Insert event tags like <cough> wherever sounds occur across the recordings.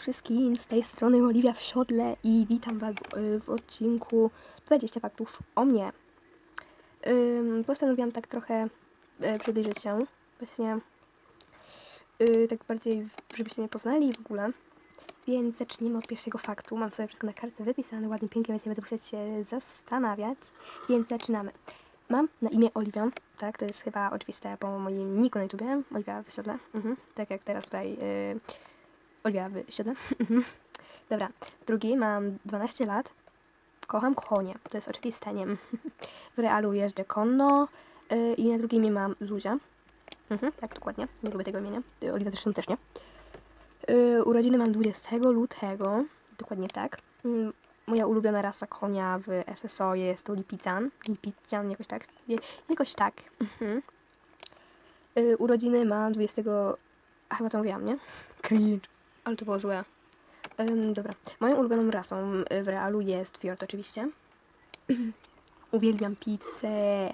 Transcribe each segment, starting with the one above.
wszystkim, z tej strony Oliwia w siodle i witam Was y, w odcinku 20 faktów o mnie. Postanowiłam tak trochę y, przybliżyć się, właśnie y, tak bardziej, żebyście mnie poznali w ogóle. Więc zacznijmy od pierwszego faktu. Mam sobie wszystko na kartce wypisane, ładnie, pięknie, więc nie będę musieć się zastanawiać. Więc zaczynamy. Mam na imię Oliwia, tak, to jest chyba oczywiste po moim niku na YouTubie, Oliwia w siodle, mhm. tak jak teraz tutaj y, Oliwia w siodle. Mhm. Dobra, drugi, mam 12 lat, kocham konie, to jest oczywiste, nie? W realu jeżdżę konno y, i na drugim imię mam Zuzia. Mhm, tak, dokładnie, nie lubię tego imienia, y, Oliwia zresztą też nie. Y, urodziny mam 20 lutego, dokładnie tak. Mm, Moja ulubiona rasa konia w SSO jest to Lipizan. Lipizan, jakoś tak. Jakoś tak. Mhm. Y, urodziny mam 20. A chyba to mówiłam, nie? Cringe. Ale to było złe. Dobra. Moją ulubioną rasą y, w realu jest Fjord oczywiście. <clears throat> Uwielbiam pizzę.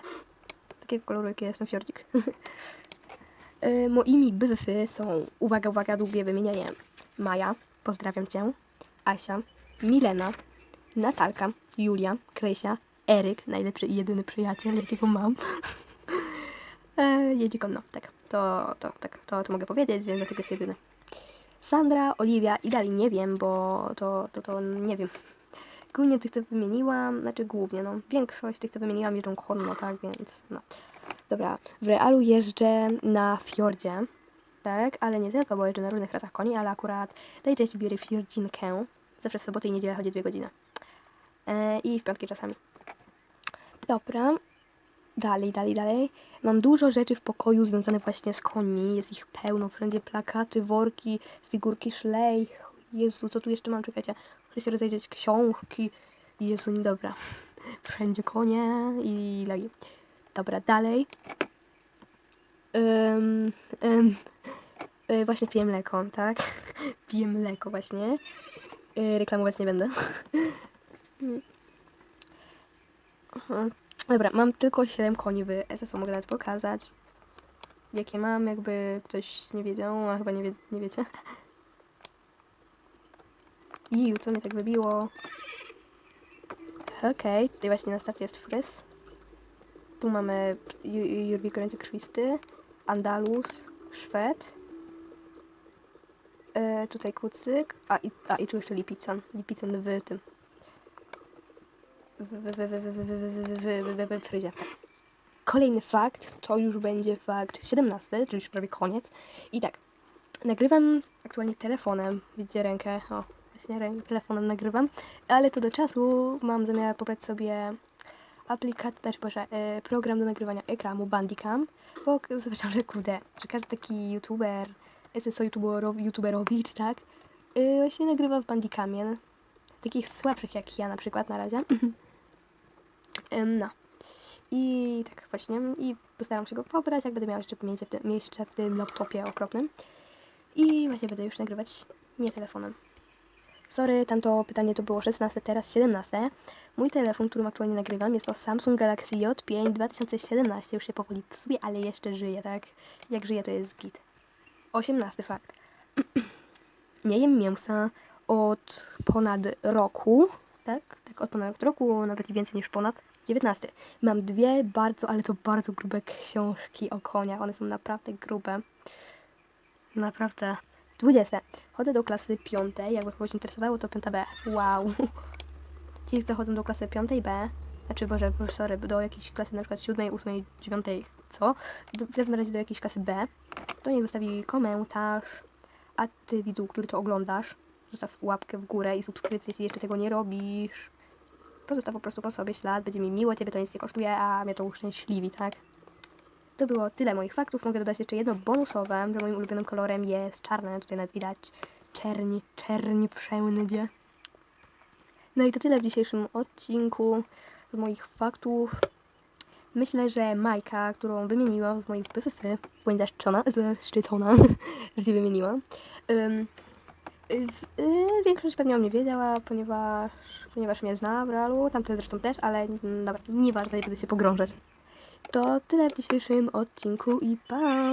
Takiego koloru, jaki jest ten fiordzik. <laughs> Y, Moimi byfy są, uwaga, uwaga, długie wymienianie. Maja, pozdrawiam Cię. Asia, Milena, Natalka, Julia, Krysia, Eryk, najlepszy i jedyny przyjaciel, jakiego mam. <laughs> e, jedzie konno, tak. To, to, tak, to, to mogę powiedzieć, więc dlatego jest jedyny. Sandra, Oliwia i dalej nie wiem, bo to, to, to nie wiem. <laughs> Głównie tych, co wymieniłam, znaczy głównie, no, większość tych, co wymieniłam, jeżdżą konno, tak, więc no. Dobra, w realu jeżdżę na fiordzie, tak, ale nie tylko, bo jeżdżę na różnych rasach koni, ale akurat tej części biorę fiordzinkę. Zawsze w sobotę i niedzielę chodzi dwie godziny. E, I w piątki czasami. Dobra. Dalej, dalej, dalej. Mam dużo rzeczy w pokoju związanych właśnie z końmi. Jest ich pełno. Wszędzie plakaty, worki, figurki szlej. Jezu, co tu jeszcze mam? Czekajcie. Muszę się rozejrzeć. Książki. Jezu, nie dobra. <laughs> Wszędzie konie i lagi. Dobra, dalej. Ym, y, właśnie piję mleko, tak? <laughs> Piję mleko właśnie. Y, reklamować nie będę. <laughs> Dobra, mam tylko 7 koni w SSO, mogę nawet pokazać. Jakie mam, jakby ktoś nie wiedział, a chyba nie, wie, nie wiecie. I co mnie tak wybiło? Okej, tutaj właśnie na starcie jest fryz. Tu mamy Ju- Jurgi Gorący Krwisty, Andalus, Szwed. E, tutaj kucyk, a i, a i tu jeszcze Lipicon. Lipicon w tym fryzjerka. Kolejny fakt, to już będzie fakt 17, czyli już prawie koniec. I tak, nagrywam aktualnie telefonem, widzicie rękę, o, właśnie telefonem nagrywam, ale to do czasu mam zamiar pobrać sobie aplikacja, znaczy boże, e, program do nagrywania ekranu Bandicam, bo zwyczajnie, że kurde, że każdy taki youtuber, SSO youtuberowi, youtuberowi czy tak, e, właśnie nagrywa w Bandicamie, takich słabszych jak ja na przykład na razie. Mhm. No. I tak właśnie, i postaram się go pobrać, jak będę miała jeszcze miejsce w tym, w tym laptopie okropnym. I właśnie będę już nagrywać nie telefonem. Sorry, tamto pytanie to było 16, teraz 17. Mój telefon, którym aktualnie nagrywam, jest to Samsung Galaxy J5 2017. Już się powoli psuje, ale jeszcze żyje, tak? Jak żyje, to jest git. 18 fakt. <clears throat> Nie jem mięsa od ponad roku, tak? Tak, od ponad roku, nawet i więcej niż ponad. 19. Mam dwie bardzo, ale to bardzo grube książki o koniach. One są naprawdę grube. Naprawdę. 20. Chodzę do klasy 5. Jakby kogoś interesowało, to 5B. Wow. <laughs> Ci, co chodzą do klasy 5B, znaczy, Boże, sorry, do jakiejś klasy na przykład 7, 8, 9, co? Do, w każdym razie do jakiejś klasy B, to niech zostawi komentarz. A ty, widzu, który to oglądasz, zostaw łapkę w górę i subskrypcję, jeśli jeszcze tego nie robisz. Pozostaw po prostu po sobie ślad, będzie mi miło, ciebie to nic nie kosztuje, a mnie to uszczęśliwi, tak? To było tyle moich faktów. Mogę dodać jeszcze jedno bonusowe, że moim ulubionym kolorem jest czarny. Tutaj nawet widać czerni, czerni wszędzie. No i to tyle w dzisiejszym odcinku z moich faktów. Myślę, że Majka, którą wymieniłam z moich bądź zaszczycona, <laughs> zaszczycona, <laughs> że cię wymieniłam. Y, większość pewnie o mnie wiedziała, ponieważ, ponieważ mnie zna w realu, tamte zresztą też, ale mm, dobra, nieważne, nie będę się pogrążać. To tyle w dzisiejszym odcinku i pa!